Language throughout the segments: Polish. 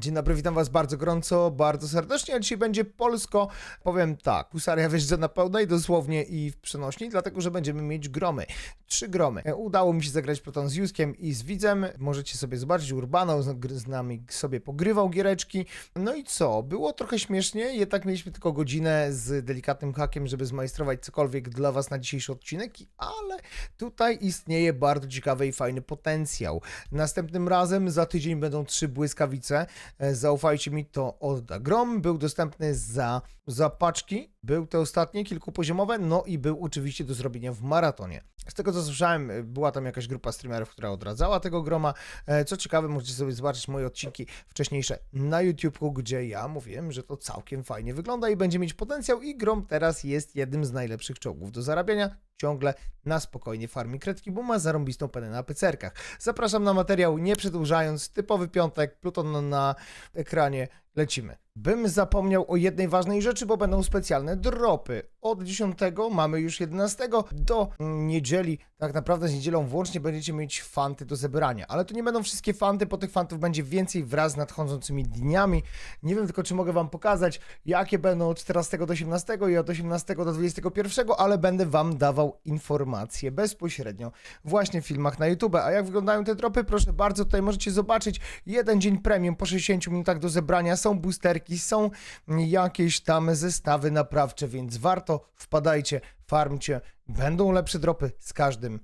Dzień dobry, witam was bardzo gorąco, bardzo serdecznie, a dzisiaj będzie polsko. Powiem tak, husaria wjeżdża na pełnej, dosłownie i w przenośni, dlatego, że będziemy mieć gromy. Trzy gromy. E, Udało mi się zagrać proton z Juskiem i z Widzem. Możecie sobie zobaczyć, Urbano z, nami sobie pogrywał giereczki. No i co? Było trochę śmiesznie, jednak mieliśmy tylko godzinę z delikatnym hakiem, żeby zmajstrować cokolwiek dla was na dzisiejszy odcinek, ale tutaj istnieje bardzo ciekawy i fajny potencjał. Następnym razem za tydzień będą trzy błyskawice. E, Zaufajcie mi, to odda. Grom był dostępny za, za paczki, był te ostatnie kilkupoziomowe, no i był oczywiście do zrobienia w maratonie. Z tego co słyszałem, e, była tam jakaś grupa streamerów, która odradzała tego groma. E, Co ciekawe, możecie sobie zobaczyć moje odcinki wcześniejsze na YouTubeku, gdzie ja mówiłem, że to całkiem fajnie wygląda i będzie mieć potencjał i grom teraz jest jednym z najlepszych czołgów do zarabiania. Ciągle na spokojnie farmi kredki, bo ma zarąbistą penę na pycerkach. Zapraszam na materiał, nie przedłużając. Typowy piątek, Pluton na ekranie. Lecimy. Bym zapomniał o jednej ważnej rzeczy, bo będą specjalne dropy. Od 10 mamy już 11 do mm, niedzieli, tak naprawdę z niedzielą włącznie będziecie mieć fanty do zebrania. Ale to nie będą wszystkie fanty, bo tych fantów będzie więcej wraz z nadchodzącymi dniami. Nie wiem tylko, czy mogę wam pokazać, jakie będą od 14 do 18 i od 18 do 21, ale będę wam dawał informacje bezpośrednio właśnie w filmach na YouTube. A jak wyglądają te dropy? Proszę bardzo, tutaj możecie zobaczyć jeden dzień premium po 60 minutach do zebrania. Są boosterki, są jakieś tam zestawy naprawcze, więc warto wpadajcie, farmcie. Będą lepsze dropy z każdym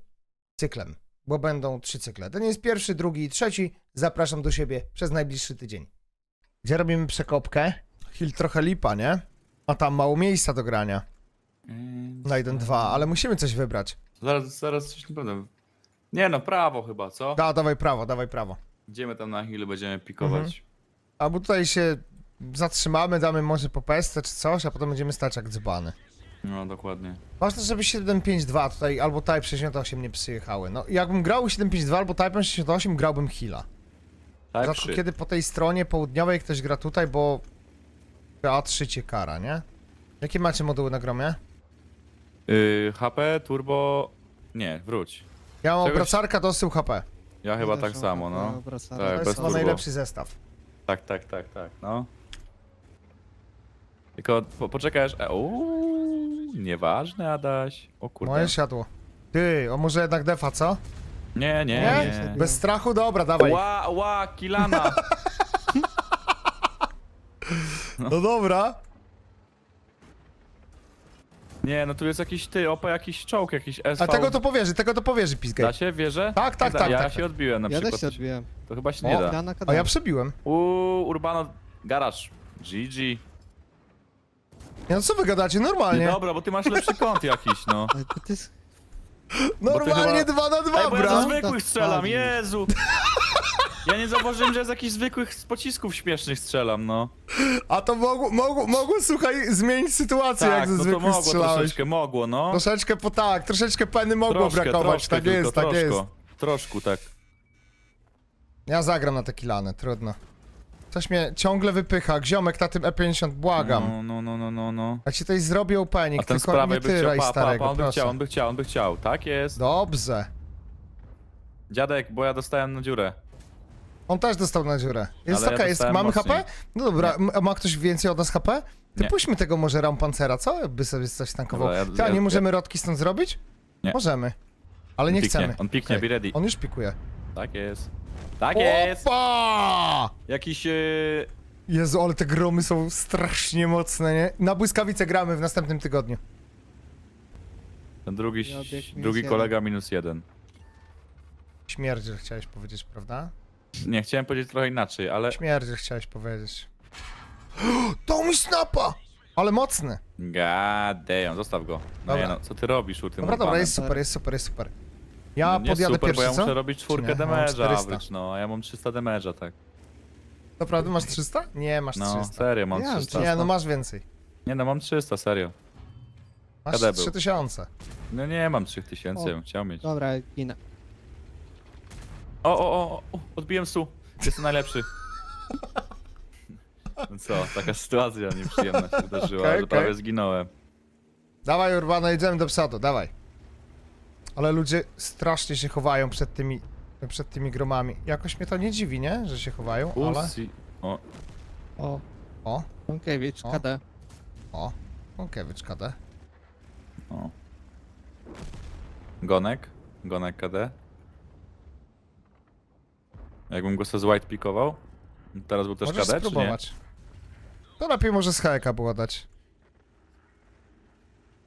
cyklem, bo będą trzy cykle. Ten jest pierwszy, drugi i trzeci. Zapraszam do siebie przez najbliższy tydzień. Gdzie robimy przekopkę? Hill trochę lipa, nie? A tam mało miejsca do grania. Na 1-2, ale musimy coś wybrać. Zaraz, zaraz coś naprawdę. Nie no, prawo chyba, co? Da, dawaj prawo, dawaj prawo. Idziemy tam na chwilę, będziemy pikować. Albo tutaj się zatrzymamy, damy może po pesce czy coś, a potem będziemy stać jak dzbany. No, dokładnie. Ważne, żeby 752 tutaj albo Type 68 nie przyjechały. No, jakbym grał 752 albo Type 68, grałbym Hila. Tak, Rzadko kiedy po tej stronie południowej ktoś gra tutaj, bo A3 cię kara, nie? Jakie macie moduły na gromie? Yy, HP, turbo... Nie, wróć. Ja mam Czegoś- obracarka, dosył HP. Ja chyba tak samo, no. To Tak, jest bez chyba turbo. najlepszy zestaw. Tak, tak, tak, tak, no. Tylko po, poczekaj aż... E, uuu, nieważne, Adaś. O kurde. Moje siadło. Ty, o może jednak defa, co? Nie, nie, Nie? nie. Bez strachu? Dobra, dawaj. Ła, ła, kilana! No dobra. Nie, no tu jest jakiś ty, opa, jakiś czołg, jakiś SV. A tego to powierzy, tego to powierzy, Da Pizgate. się, wierzę? Tak, tak, Da- tak, Ja tak, się tak. odbiłem na Ja przykład. też się odbiłem. To chyba się O, nie da. Dana A ja przebiłem. Uuu, Urbano, garaż. GG. Nie, no co wy gadacie? Nie, Normalnie. dobra, bo ty masz lepszy kąt jakiś, no. Ale to jest... Normalnie chyba- 2 na 2, Ej, bo ja ze zwykłych strzelam. Jezu! Ja nie zauważyłem, że z jakichś zwykłych z pocisków śmiesznych strzelam, no. A to mogło, mogło, mogło, słuchaj, zmienić sytuację, jak Tak, ze no to zwykłych mogło strzelałeś. troszeczkę, mogło, no. Troszeczkę po tak, troszeczkę peny mogło Troszkę, brakować, troszkę tak tylko, jest, tak troszkę. jest. Troszkę, tak. Ja zagram na tekilane, trudno. Coś mnie ciągle wypycha, gziomek na tym E50, błagam. No, no, no, no, no, no. Jak ci tutaj zrobię A opening, ten z tylko nie prawej by chciał, pa, pa, starego, pa, on by proszę. chciał, on by chciał, on by chciał. Tak jest. Dobrze. Dziadek, bo ja dostałem na dziurę. On też dostał na dziurę. Jest Ale ja okej, jest, dostałem mamy mocniej. HP? No dobra, m- ma ktoś więcej od nas HP? Ty Nie. puśćmy tego może Rampancera, co? Jakby sobie coś tankował. Dobra, ja- Ty, a ja- nie możemy rodki stąd zrobić? Nie. Możemy. Ale nie piknie, chcemy. on piknie, Okej. be ready. On już pikuje. Tak jest. Tak jest! Opa! Jakiś... Yy... Jezu, ale te gromy są strasznie mocne, nie? Na błyskawice gramy w następnym tygodniu. Ten drugi, minus drugi jeden. kolega minus jeden. Śmierdziel chciałeś powiedzieć, prawda? Nie, chciałem powiedzieć trochę inaczej, ale... Śmierdziel chciałeś powiedzieć. To mi snapa! Ale mocny. God damn, zostaw go. No Dobra. nie no, co ty robisz u tym Dobra, dobra, urbanem? jest super, jest super, jest super. Ja No nie podjadę super, pierwszy, bo ja co? muszę robić nie? czwórkę Mam damage'a 400. average, no, a ja mam 300 damage'a, tak. Naprawdę masz 300? Nie, masz No, 300. serio, mam Ja mam 300. Nie, no masz więcej. Nie no, mam 300, serio. Masz KD był. 3000. No nie mam 3000, O. bym chciał mieć. Dobra, ginę. O, o, o, o, odbiłem stu. Jestem najlepszy. No co, taka sytuacja nieprzyjemna się wydarzyła, Okej, że okej. prawie zginąłem. Dawaj Urbano, jedziemy do przodu, dawaj. Ale ludzie strasznie się chowają przed tymi, przed tymi gromami. Jakoś mnie to nie dziwi, nie? Że się chowają, ale... Usi. O, O, O, Bąkiewicz, O. KD. o. Łąkiewicz KD. o. Gonek? Gonek KD? Jakbym go sobie z white pikował? Teraz był też Możesz KD, czy nie? spróbować. To lepiej może z HK było dać.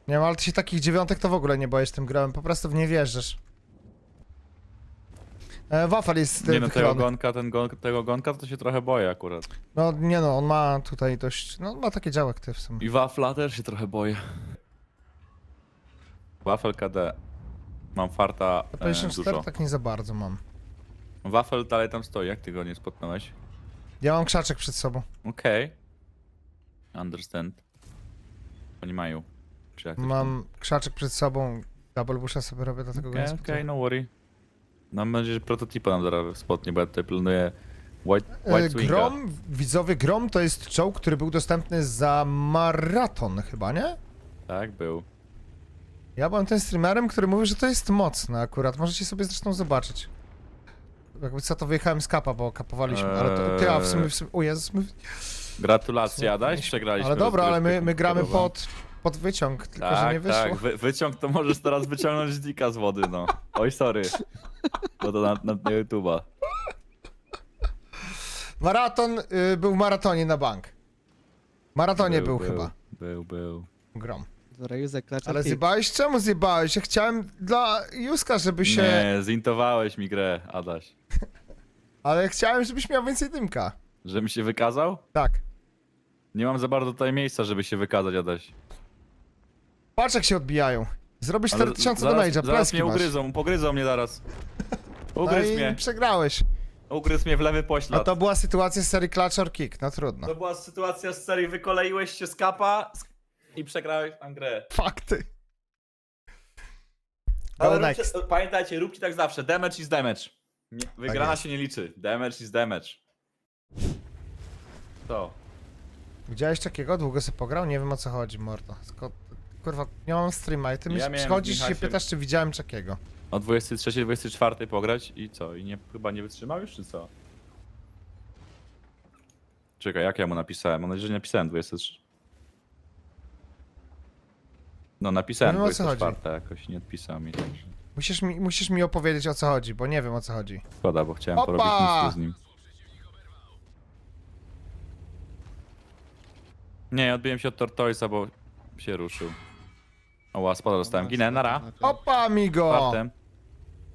Nie wiem, ale ty się takich dziewiątek to w ogóle nie boisz tym grałem, po prostu w nie wierzysz. E, Wafel jest Nie nie no, tego gonka, ten gon, tego gonka to się trochę boję akurat. No nie no, on ma tutaj dość, no ma takie działek ty w sumie. I wafla też się trochę boję. Wafel KD. Mam farta e, 54 dużo. tak nie za bardzo mam. Wafel dalej tam stoi, jak ty go nie spotnąłeś? Ja mam krzaczek przed sobą. Okej. Understand. Oni mają. Czy jak to się Mam krzaczek przed sobą, double busha sobie robię, dlatego go Okej, nie okej, no worry. Mam nadzieję, że prototypa nam zaraz spotnie, bo ja tutaj planuję White, E, white Swinga. Grom, widzowie, Grom to jest czołg, który był dostępny za maraton chyba, nie? Tak, był. Ja byłem tym streamerem, który mówił, że to jest mocne akurat. Możecie sobie zresztą zobaczyć. Jakby co, to wyjechałem z kapa, bo kapowaliśmy, ale to... Ty, a w sumie, w sumie... O Jezus, my... Gratulacje, Adaś, przegraliśmy. Ale dobra, ale my, my gramy pod, pod wyciąg, tylko że Tak, nie wyszło. tak, wy, wyciąg to możesz teraz wyciągnąć dzika z wody, no. Oj, sorry. Bo to na, na, na YouTube'a. Maraton y, był w maratonie na bank. Maratonie był, chyba. Był, był. Grom. Józek Klacz. Ale zjebałeś? Czemu zjebałeś? Ja chciałem dla Juska, żeby się... Nie, zintowałeś mi grę, Adaś. Ale chciałem, żebyś miał więcej dymka. Że mi się wykazał? Tak. Nie mam za bardzo tutaj miejsca, żeby się wykazać, Adaś. Patrz jak się odbijają. Zrobisz Ale 4000 zaraz- damage'a, Zaraz pleski mnie masz. ugryzą, pogryzą mnie zaraz. No i mnie, przegrałeś. ugryzł mnie w lewy A poślad. to była sytuacja z serii Clutch or Kick, no trudno. To była sytuacja z serii, wykoleiłeś się z kapa i przegrałeś tam grę. Fakty. Ale Go róbcie, next. pamiętajcie, róbcie tak zawsze. Damage is damage. Nie, wygrana jest. się nie liczy. Damage is damage. To. Widziałeś takiego? Długo sobie pograł? Nie wiem o co chodzi, mordo. Kurwa, nie mam streama i ty Ja mi miałem z przychodzisz i się pytasz, czy widziałem czekiego. O 23, 24 pograć i co? I nie, chyba nie wytrzymał już, czy co? Czekaj, jak ja mu napisałem? Mam nadzieję, że nie napisałem 23. No napisałem Nie wiem, o co 24, jakoś nie odpisał mi, także Musisz mi, musisz mi opowiedzieć o co chodzi, bo nie wiem o co chodzi. szkoda, bo chciałem Opa! porobić misję z nim. Nie, odbiłem się od Tortoisa, bo się ruszył. O, spada dostałem. Ginę, nara. Opa, amigo! Fartem.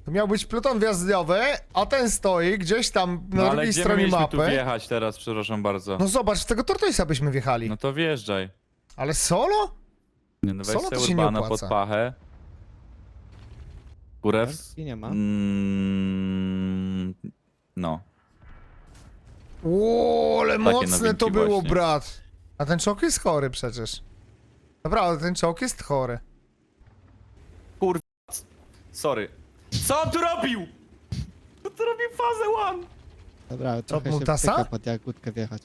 To miał być pluton wjazdowy, a ten stoi gdzieś tam na No ale drugiej gdzie stronie mieliśmy tu mapy. wjechać teraz, przepraszam bardzo. No zobacz, w tego Tortoisa byśmy wjechali. No to wjeżdżaj. Ale solo? Nie, no weź Solo to se się nie Urbana pod pachę. Kurew? I nie ma. Mm, no. Ło, ale mocne nowinki to było, właśnie. brat. A ten czołg jest chory przecież. Naprawdę, ten czołg jest chory. Sorry. Co on tu robił? Co tu robił fazę one? Dobra, trochę się Multasa? wtyka pod jagódkę wjechać.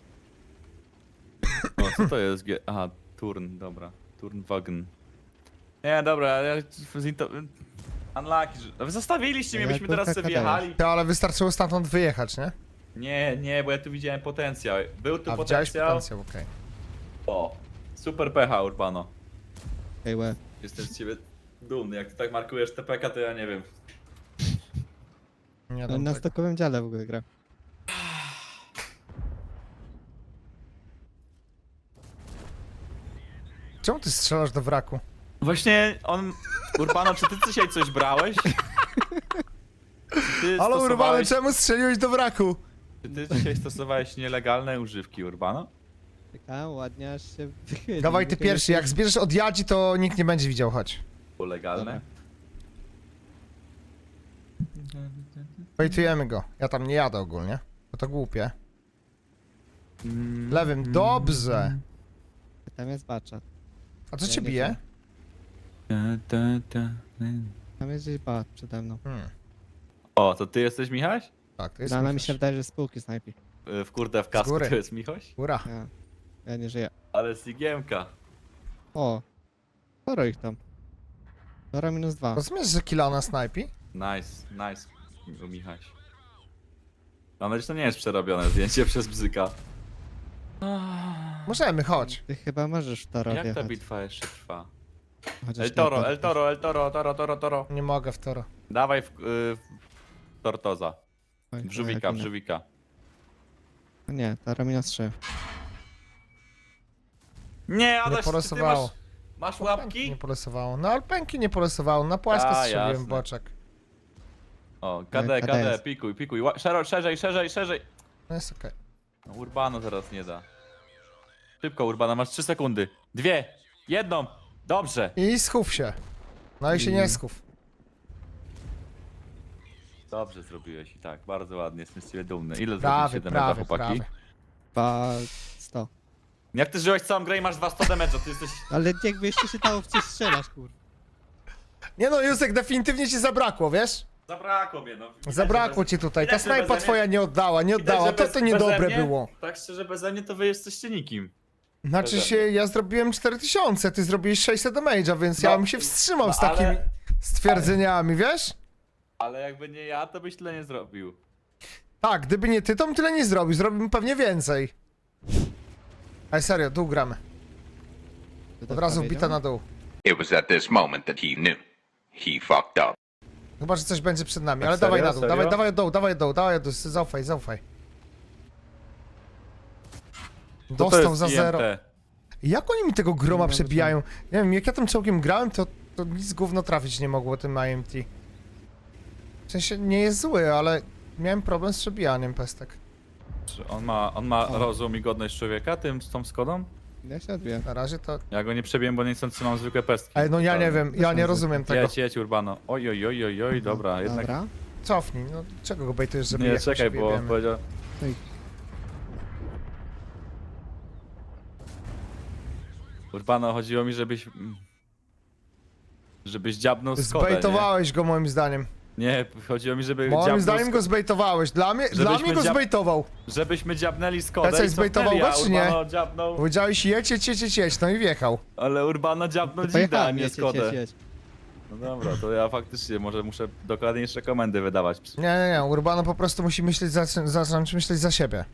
O, co to jest? G- Aha, turn, dobra. Turnwagen. Nie, dobra, ja... zinto- Unlucky, że... Wy zostawiliście mnie, byśmy teraz sobie KD. wjechali. Ty, ale wystarczyło stamtąd wyjechać, nie? Nie, nie, bo ja tu widziałem potencjał. Był tu A widziałeś potencjał. potencjał, okej. O, super pecha, Urbano. Hej, łe. Jestem z ciebie dumny. Jak ty tak markujesz TPK, to ja nie wiem. Nie dam na tego. stokowym dziale w ogóle gra. Czemu ty strzelasz do wraku? Właśnie on... Urbano, czy ty dzisiaj coś brałeś? Czy ty Ale Urbany, stosowałeś... czemu strzeliłeś do wraku? Czy ty dzisiaj stosowałeś nielegalne używki Urbano? Czekam, ładnie aż się wychyli. Dawaj ty pierwszy, jak zbierzesz od Jadzi, to nikt nie będzie widział, chodź. Było legalne? Wejtujemy go. Ja tam nie jadę ogólnie, bo to głupie. Mm. Lewym, dobrze. Tam jest bacza. A co Ja cię nie bije? Ta, ta, ta. Tam jest gdzieś bat przede mną. Hmm, O, to ty jesteś Michaś? tak, to jest No, ale mi Michaś. się wydaje, że spółki snajpi. Y, W kurde, w kasku góry. to jest Michoś? Ura. Ja, ja nie żyję. Ale z igiemka. O! Sporo ich tam. Sporo minus dwa. Rozumiesz, że killa na snajpi? Nice, nice, u Michaś. Mam nadzieję, że to nie jest przerobione zdjęcie przez bzyka. Możemy, chodź. Ty chyba możesz w Toro Jak ta wjechać. bitwa jeszcze trwa? chociaż El nie Toro. El Toro, El Toro, Toro, Toro, Toro. Nie mogę w toro. Dawaj w, y, w Tortoza. Oj, żółwika, jak w nie. Taro minus 3. Nie, Adaś, ty, ty masz, polosowało. masz Pęki łapki? nie polosowało. No ale pęki nie polosowało. Na płasko A, strzeliłem jasne. boczek. O, No, KD, KD KD, jest. pikuj, pikuj. Ła- Szero, szerzej, szerzej, szerzej. No jest okej. No, Urbano teraz nie da. Szybko, Urbano, masz 3 sekundy. Dwie, jedną. Dobrze. I schów się. No i się nie schów. Dobrze zrobiłeś i tak, bardzo ładnie, jestem z ciebie dumny. Ile Prawie, zrobiliście damage'a, prawie, chłopaki? prawie. 2 100. Jak ty żyłeś całą grę i masz 200 damage'a, ty jesteś... Ale jakby jeszcze się dało w coś strzelasz, kur. Nie no, Józek, definitywnie ci zabrakło, wiesz? Zabrakło mnie, no. Widać, Zabrakło że ci tutaj. Ta widać, że snajpa beze twoja nie oddała, nie Widać, że oddała. To bez- to beze niedobre mnie- było. Tak szczerze, beze mnie to wy jesteście nikim. Znaczy beze się, ja zrobiłem 4000, ty zrobiłeś 600 damage'a, więc ja No, bym się wstrzymał no, z takimi ale- stwierdzeniami, wiesz? Ale jakby nie ja, to byś tyle nie zrobił. Tak, gdyby nie ty, to bym tyle nie zrobił. Zrobiłbym pewnie więcej. Ale serio, dół gramy. Od razu wbita na dół. It was at this moment that he knew. He fucked up. Chyba, że coś będzie przed nami, Tak ale serio? dawaj na dół, Serio? dawaj, dawaj od dołu, dawaj dołu, dawaj dołu, zaufaj, zaufaj. Co to Dostał jest za IMT? zero. Jak oni mi tego groma Nie przebijają? Nie wiem, jak ja tym czołgiem grałem, to, to nic gówno trafić nie mogło tym IMT. W sensie nie jest zły, ale miałem problem z przebijaniem pestek. Czy On ma, on ma rozum i godność człowieka, tym z tą Skodą? Ja się odbiję. Na razie to... Ja go nie przebiłem, bo niechcący mam zwykłe pestki. Ale no ja nie Totalnie. wiem, ja nie rozumiem tego. Jedź, jedź, Urbano. Oj, oj, oj, oj, oj, dobra, jednak... Dobra. Cofnij, no czego go bejtujesz, żeby Nie, jechać, czekaj, bo powiedział... Ej. Urbano, chodziło mi, żebyś... mm, Żebyś dziabnął Skodę, nie? Zbejtowałeś go moim zdaniem. Nie, chodziło mi, żeby Moim dziabnął zdaniem go zbejtowałeś. Dla mnie, dla Żebyśmy mnie go dziab- zbejtował. Żebyśmy dziabnęli Skodę Jacek i zbejtował cofnęli, go, a czy nie? Urbano dziabnął... Powiedziałeś jedź, jedź, jedź, jedź, jedź, no i wjechał. Ale Urbano dziabnął Dzida, a pojechałem, nie jedź, jedź, Skodę. jedź, jedź. No dobra, to ja faktycznie może muszę dokładniejsze komendy wydawać. Nie, nie, nie, Urbano po prostu musi myśleć za, za, zacząć myśleć za siebie.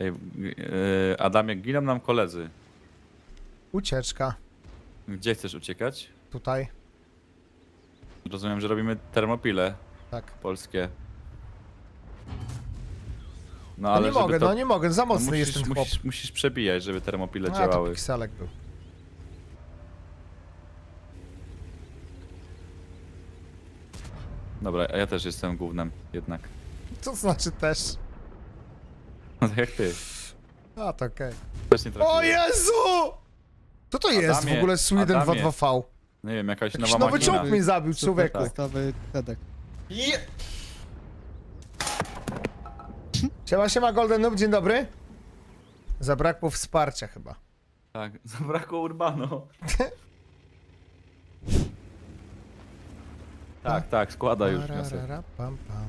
Ej, yy, Adamie, giną nam koledzy. Ucieczka. Gdzie chcesz uciekać? Tutaj. Rozumiem, że robimy termopile Tak. polskie. No No ale nie żeby mogę, to... no nie mogę, za no mocny musisz, jest ten chłop. musisz, musisz przebijać, żeby termopile A, to działały. pikselek był. Dobra, a ja też jestem głównym jednak. Co znaczy też? No tak jak ty. A, to okej. Też nie O. Jezu! Co to jest w Adamie, ogóle Sweden Adamie. 22V? Nie wiem, jakaś Jakiś nowa nowy machina. czołg mnie zabił, człowieku. Testowy Tedek. Siema, siema, Golden Noob, dzień dobry. Zabrakło wsparcia chyba. Tak, zabrakło Urbano. tak, tak, składa już wniosek. Pararara, pam, pam.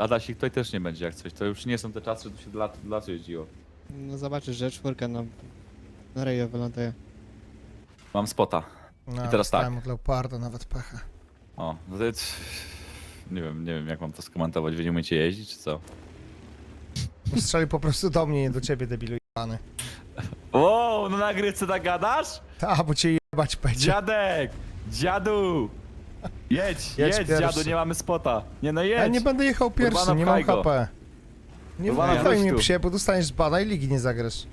Adasik tutaj też nie będzie jak coś. To już nie są te czasy, że tu się dla, dla lasu jeździło. No zobaczysz, że czwórka na, na rejo wyląduje. Mam spota. No, I teraz tak. dostałem od Leoparda nawet pechę. O, no to jest... Nie wiem, nie wiem jak mam to skomentować. Wy nie umiecie jeździć, czy co? Strzeli po prostu do mnie, nie do ciebie, debilu jebany. Wow, no na gry co tak gadasz? Ta, bo cię jebać będzie. Dziadek! Dziadu! Jedź, Jedź jedź, pierwszy. dziadu, nie mamy spota. Nie no jedź! Ja nie będę jechał pierwszy, Urbano, nie mam pchaj go. HP. Nie wjechaj wróć mnie tu. psie, bo dostaniesz bana i ligi nie zagrasz.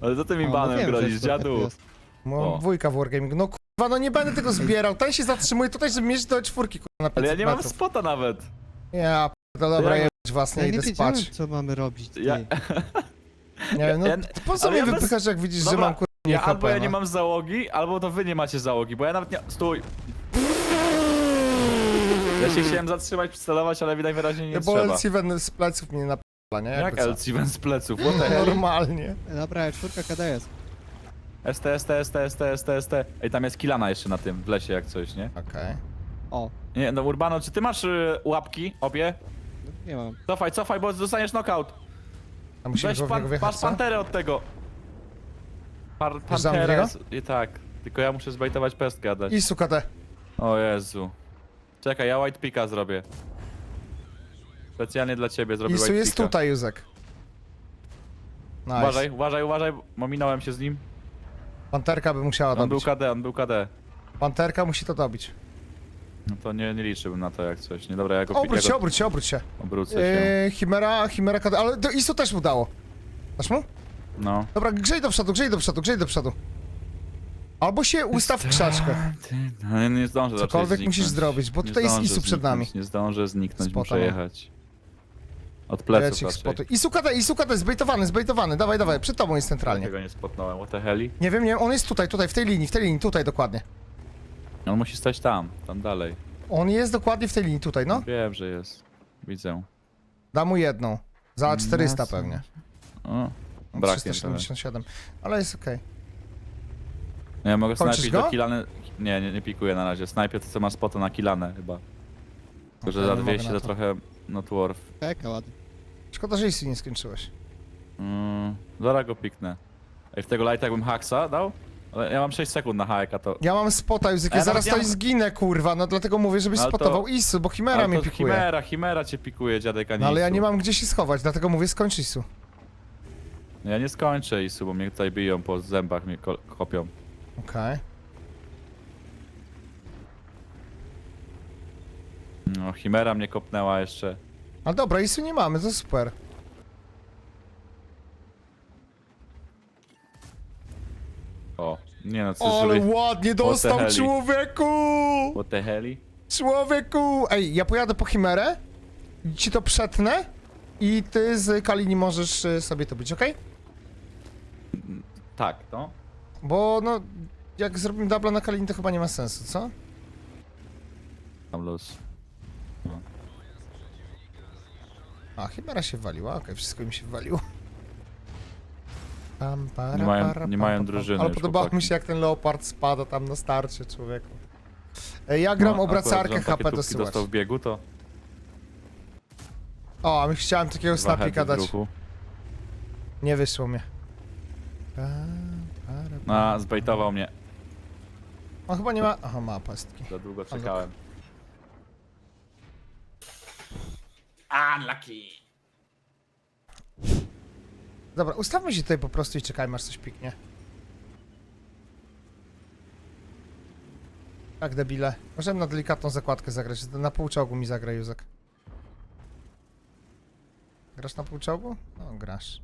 Ale co ty mi O, no banem wiem, że grozisz, dziadu? jest. Mam O. dwójka w Wargaming. No kurwa, no nie będę tego zbierał. Ten się zatrzymuje tutaj, żeby mieć do czwórki kurwa na 500 Ale ja nie mam metrów. spota nawet. Ja p***a, dobra, Ja- jebać was, nie Ja nie idę wiedziałem, spać. co mamy robić, ty. Ja, Nie wiem, no Ja- po co ale mnie ja bez- wypychasz, jak widzisz, że Dobra, mam kurwa nie ja albo ja nie no. mam załogi, albo to wy nie macie załogi, bo ja nawet nie... Stój! Ja się chciałem zatrzymać, przycelować, ale widać wyraźnie nie No bo trzeba. L7 z pleców mnie napala, nie? Jak Jakby co. LC z pleców? What the hell? Normalnie. Dobra, czwórka KD jest. ST, ST, ST, ST, ST, ST. Ej, tam jest kilana jeszcze na tym, w lesie jak coś, nie? Okej. O, Nie, no Urbano, czy ty masz y, łapki, obie? nie mam. Cofaj, cofaj, bo dostaniesz knockout. A musimy Weź go w niego pan, wjechać, masz co? panterę od tego. Par, panterę. niego? jest- I tak, tylko ja muszę zbejtować pestkę dać. I suka te. O Jezu. Czekaj, ja white pika zrobię. Specjalnie dla ciebie zrobię Isu white jest pika. tutaj, Józek. Nice. Uważaj, uważaj, uważaj, bo minąłem się z nim. Panterka by musiała On był dobić. KD, on był KD. Panterka musi to dobić. No to nie, nie liczyłbym na to jak coś. Nie, dobra, ja go, Obróć ja się, go obróć się, obróć się. obrócę się. Yy, Chimera, Chimera, KD, ale do Isu też mu dało. Dasz mu? No. Dobra, grzej do przodu, grzej do przodu, grzej do przodu. Albo się ustaw w krzaczkach. No, nie, nie zdążę raczej Cokolwiek musisz zniknąć. zrobić, bo Nie tutaj jest zdążę Isu przed nami. zniknąć, Nie zdążę zniknąć, Spota muszę mam. jechać. Od pleców Lecik raczej. spotu. Isu KD, Isu KD, zbejtowany, zbejtowany, dawaj, dawaj, przed tobą jest centralnie. Tego nie spotnąłem, what the heli? Nie wiem, nie, on jest tutaj, tutaj, w tej linii, w tej linii, tutaj dokładnie. On musi stać tam, tam dalej. On jest dokładnie w tej linii, tutaj, no. Wiem, że jest. Widzę. Da mu jedną. Za 400 Jasne. pewnie. O, braknie trochę. 377, ale jest okej. No ja mogę Kończysz snajpić go? do kilany. Nie, nie, nie pikuję na razie. Snajpię to co ma spota na kilanę chyba. Tylko, że Okej, za nie mogę 200 na to to. trochę not worth. Peka ładnie. Szkoda, że Isu nie skończyłeś. Mm, zaraz go piknę. Ej, w tego lighta jakbym haksa dał? Ale ja mam 6 sekund na hajka, to... Ja mam spota, A ja ja zaraz nawet nie mam- zginę, kurwa, no dlatego mówię, żebyś Ale to- spotował Isu, bo Chimera Ale mnie to pikuje. Chimera, Chimera cię pikuje, dziadek Anisu. No ale ja nie mam gdzie się schować, dlatego mówię, skończ Isu. No Ja nie skończę Isu, bo mnie tutaj biją po zębach, mnie ko- kopią. Okej. No, Chimera mnie kopnęła jeszcze. Ale dobra, Isu nie mamy, to super. O, nie no, co Ale ładnie dostał, heli? człowieku! What the heli? Człowieku! Ej, ja pojadę po Chimerę, ci to przetnę i ty z Kalini możesz y, sobie to być, okej? Tak, no. Bo no, jak zrobimy dubla na Kalini, to chyba nie ma sensu, co? Tam luz. A, Chimera się waliła, okej, wszystko mi się waliło. Pam, para, Nie mają- para, nie pam, mają pam, pam. drużyny Ale już, podobało mi się, jak ten leopard spada tam na starcie, człowieku. Ej, Ja gram No, obracarkę akurat, że on takie HP tubki dosyłać. dostał w biegu, to... O, a my chciałem takiego dwa snapika heady w dać. ruchu. Nie wyszło mnie. Pa, para, pa. A, zbejtował mnie. On chyba nie ma... Aha, ma pastki. Za długo czekałem. Unlucky. Dobra, ustawmy się tutaj po prostu i czekajmy, aż coś piknie. Tak, debile. Możemy na delikatną zakładkę zagrać. Na półczołgu mi zagra Józek. Grasz na półczołgu? No, grasz.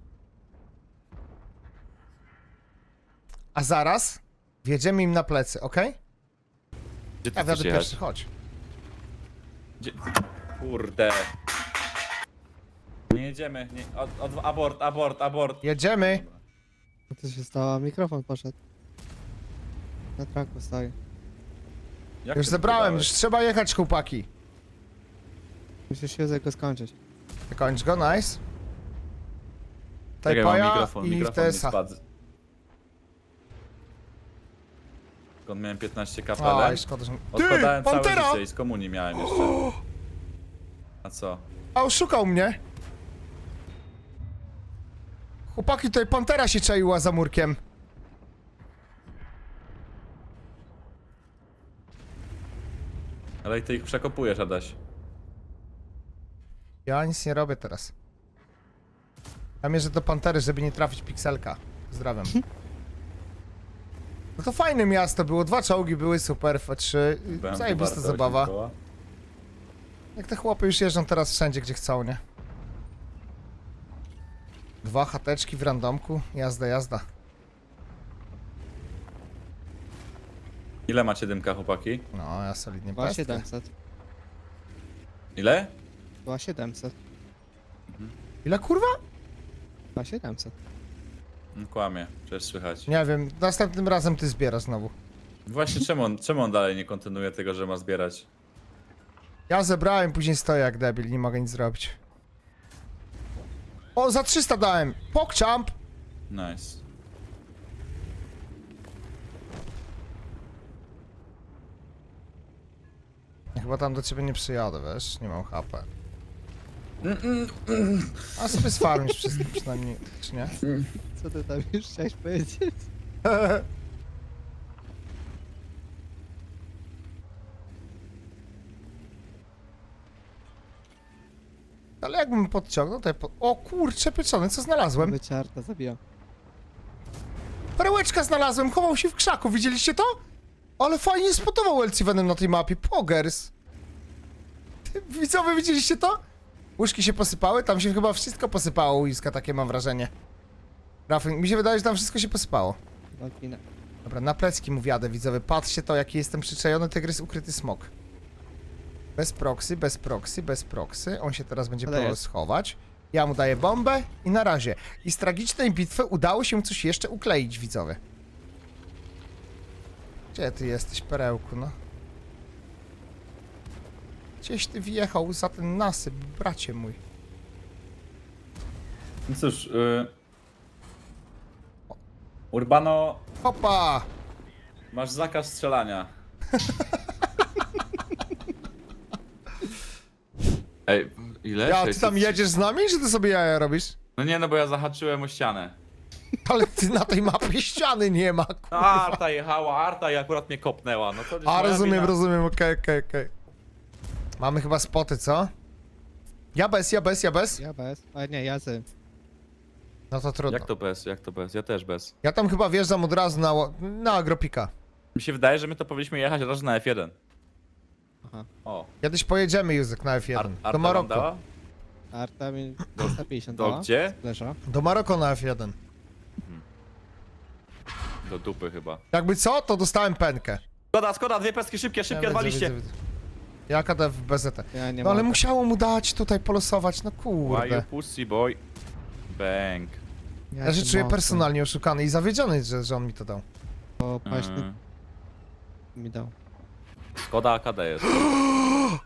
A zaraz wjedziemy im na plecy, ok? Gdzie ty Ja chcesz wjadę jechać? pierwszy, chodź. Gdzie... Kurde. Jedziemy. Nie... Od, od, abort, abort, abort. Jedziemy! Co się stało? Mikrofon poszedł. Na traku stoi. Jak Już ty zebrałem, już trzeba jechać, chłopaki. Musisz się z tego skończyć. Kończ go, nice. Czekaj, mam Tajpaja mikrofon, i mikrofon mi TSA. spadł. Skąd miałem 15 Oj, kapelek? szkoda, że... Ty, Odkładałem całe Pantera! życie i z komunii miałem jeszcze. A co? A oszukał mnie. Chłopaki, tutaj Pantera się czaiła za murkiem. Ale i ty ich przekopujesz, Adaś. Ja nic nie robię teraz. Ja mierzę do Pantery, żeby nie trafić pikselka. Pozdrawiam. No to fajne miasto było, dwa czołgi były super, F3. Byłem Zajebista zabawa. Jak te chłopy już jeżdżą teraz wszędzie, gdzie chcą, nie? Dwa chateczki w randomku, jazda, jazda. Ile macie dymka, chłopaki? No, ja solidnie Była pestkę. 700. Ile? Była 700. Ile kurwa? Była 700. No, Kłamie, przecież słychać. Nie wiem, następnym razem ty zbierasz znowu. Właśnie czemu on, czemu on dalej nie kontynuuje tego, że ma zbierać? Ja zebrałem, później stoję jak debil, nie mogę nic zrobić. O, za 300 dałem! Pokchamp! Nice. Ja Chyba tam do ciebie nie przyjadę, wiesz? Nie mam HP. A sobie sfarmisz wszystko przynajmniej, czy nie? Co ty tam już chciałeś powiedzieć? Ale jakbym podciągnął, to ja po... O kurcze pieczone, co znalazłem? By cię Arta zabija. Perełeczka znalazłem, chował się w krzaku, widzieliście to? Ale fajnie spotował Elcivenem na tej mapie, pogers. Ty, Widzowie, widzieliście to? Łyżki się posypały, tam się chyba wszystko posypało u Iska, takie mam wrażenie. Rafyn, mi się wydaje, że tam wszystko się posypało. Dobra, na plecki mu wjadę, widzowie. Patrzcie to, jaki jestem przyczajony, tygrys ukryty smok. Bez proxy, bez proxy, bez proxy. On się teraz będzie Ale próbował jest. schować. Ja mu daję bombę i na razie. I z tragicznej bitwy udało się coś jeszcze ukleić, widzowie. Gdzie ty jesteś, perełku, no? Gdzieś ty wjechał za ten nasyp, bracie mój. No cóż, y... Urbano, Hopa! masz zakaz strzelania. Ej, ile? Ja, ty 600? tam jedziesz z nami, czy ty sobie jaja robisz? No nie, no bo ja zahaczyłem o ścianę. Ale ty na tej mapie ściany nie ma, No, Arta jechała, Arta i akurat mnie kopnęła. No to jest A, moja rozumiem, wina. rozumiem, okej, okej, okej. Mamy chyba spoty, co? Ja bez, ja bez, ja bez? Ja bez. A nie, ja z. No to trudno. Jak to bez, jak to bez? Ja też bez. Ja tam chyba wjeżdżam od razu na, ło- na agropika. Mi się wydaje, że my to powinniśmy jechać od razu na F1. Aha. O, Kiedyś pojedziemy, Józek, na F1. Ar Do Arta wam Maroko. dała? Arta mi 250 Do dała. gdzie? Leża. Do Maroko na F1. Do dupy chyba. Jakby co, to dostałem penkę. Skoda, skoda, dwie peski szybkie, szybkie, Ja dwa widzę, liście. widzę, widzę. Jaka to w BZT. Ja nie No ale musiało mu dać tutaj polosować, no Why you kurde. pussy boy? Bang. Ja się nie czuję mogę, personalnie oszukany i zawiedziony, że, że on mi to dał. Bo właśnie Mm. mi dał. Skoda AKD jest.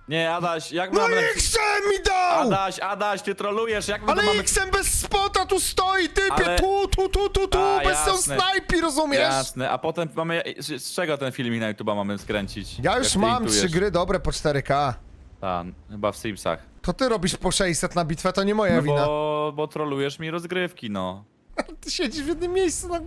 Nie, Adaś, jak No mamy... XM mi dał! Adaś, Adaś, ty trolujesz, jak my Ale to mamy... XM bez spota tu stoi, typie, Ale- tu, tu, tu, tu, tu, A, bez są jasne. snajpi, rozumiesz? Jasne, a potem mamy... Z z czego ten filmik na YouTube'a mamy skręcić? Ja już Jak ty mam intujesz? trzy gry dobre po 4K. Ta, chyba w Simsach. To ty robisz po 600 na bitwę, to nie moja No wina. bo, bo trolujesz mi rozgrywki, no. Ty siedzisz w jednym miejscu, no.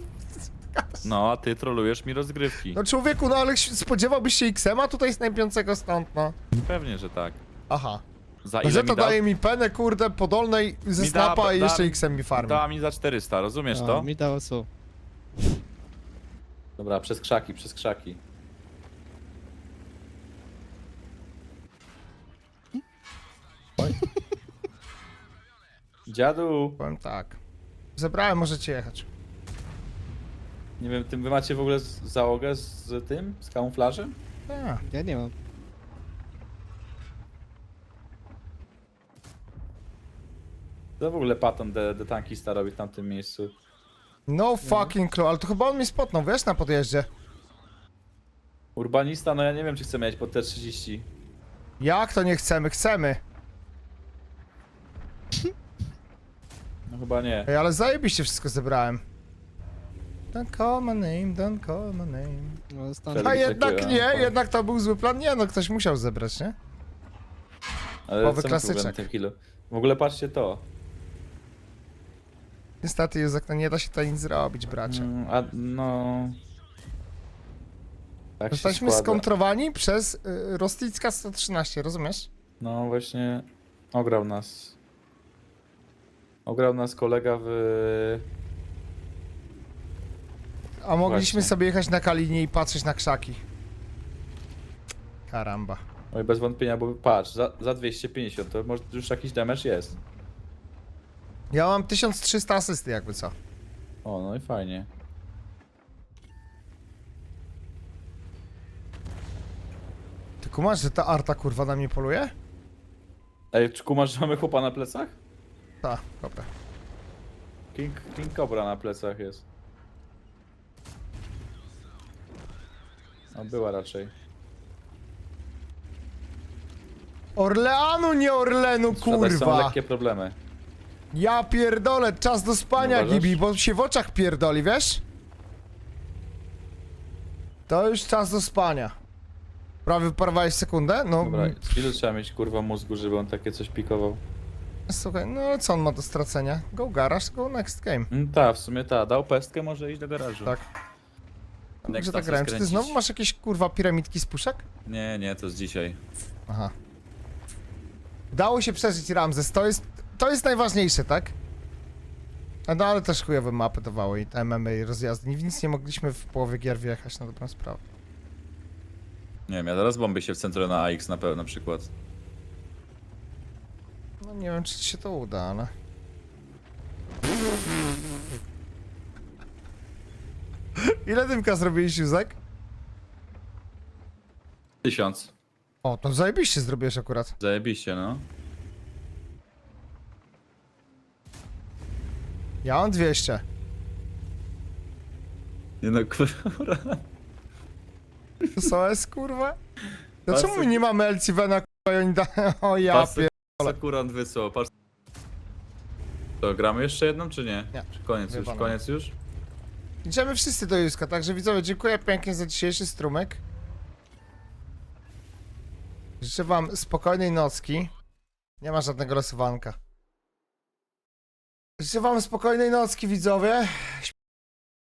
No, a ty trolujesz mi rozgrywki. No człowieku, no ale spodziewałbyś się XM-a tutaj snajpiącego stąd, no. Pewnie, że tak. Aha. Za No, ile że mi to dał? daje mi penę, kurde, podolnej ze Mi da- snapa i da- jeszcze XM mi farmi. Dała mi za 400, rozumiesz O, to? mi dało su. Dobra, przez krzaki, przez krzaki. Dziadu, Powiem tak. Zebrałem, możecie jechać. Nie wiem, tym wy macie w ogóle z- załogę z tym, z kamuflażem? A, Ja nie mam. To w ogóle Patton de, de tankista robi w tamtym miejscu. no fucking clue, ale to chyba on mnie spotnął, wiesz, na podjeździe. Urbanista, no ja nie wiem, czy chcę mieć pod T30. Jak to nie chcemy? Chcemy. No chyba nie. Ej, ale zajebiście wszystko zebrałem. Don't call my name, don't call my name. No, stąd. A jednak takiego, nie, jednak to był zły plan. Nie, no ktoś musiał zebrać, nie? Ale Typowy co my tu klasyczek. tym kilu? W ogóle patrzcie to. Niestety, Józek, no nie da się tutaj nic zrobić, bracie. Mm, a no... Tak się Zostaliśmy składa. skontrowani przez y, Rosticka 113, rozumiesz? No właśnie, ograł nas. Ograł nas kolega w... A mogliśmy Właśnie. sobie jechać na Kalinie i patrzeć na krzaki. Karamba. Oj, bez wątpienia, bo patrz, za, za 250 to może już jakiś damage jest. Ja mam 1300 asysty, jakby co. O, no i fajnie. Ty kumasz, że ta arta kurwa na mnie poluje? Ej, czy kumasz, że mamy chłopa na plecach? Ta, dobra. King, King Cobra na plecach jest. No była raczej. Orleanu, nie Orlenu, Sprzedać są kurwa! lekkie problemy. Ja pierdolę, czas do spania, uważasz? Gibi, bo się w oczach pierdoli, wiesz? To już czas do spania. Prawie porwałeś sekundę? No, Dobra, mm, ilu trzeba mieć kurwa mózgu, żeby on takie coś pikował? słuchaj, no co on ma do stracenia? Go garage, go next game. Mm, ta, w sumie ta, dał pestkę, może iść do garażu. Tak. Dobrze tak grałem. Czy ty znowu masz jakieś kurwa piramidki z puszek? Nie, nie, to z dzisiaj. Aha. Dało się przeżyć Ramzes, to jest, to jest najważniejsze, tak? A No ale też chujowe mapy dawały i te MMA i rozjazdy. Nic- Nic nie mogliśmy w połowie gier wjechać na dobrą sprawę. Nie wiem, ja teraz bombię się w centrum na AX na, pe- na przykład. No nie wiem, czy ci się to uda, ale... Ile dymka zrobiliś, Józek? Tysiąc. O, to zajebiście zrobiłeś akurat. Zajebiście, no. Ja mam 200. Nie no, kurwa. To co jest, kurwa? Patrz, czemu my nie mamy LCV-na, kurwa, i oni da... O ja Patrz, pier... wysłał, patrz. To gramy jeszcze jedną, czy nie? Nie. Czy koniec już, koniec już? Idziemy wszyscy do Józka, także widzowie, dziękuję pięknie za dzisiejszy strumyk. Życzę wam spokojnej nocki. Nie ma żadnego losowanka. Życzę wam spokojnej nocki, widzowie.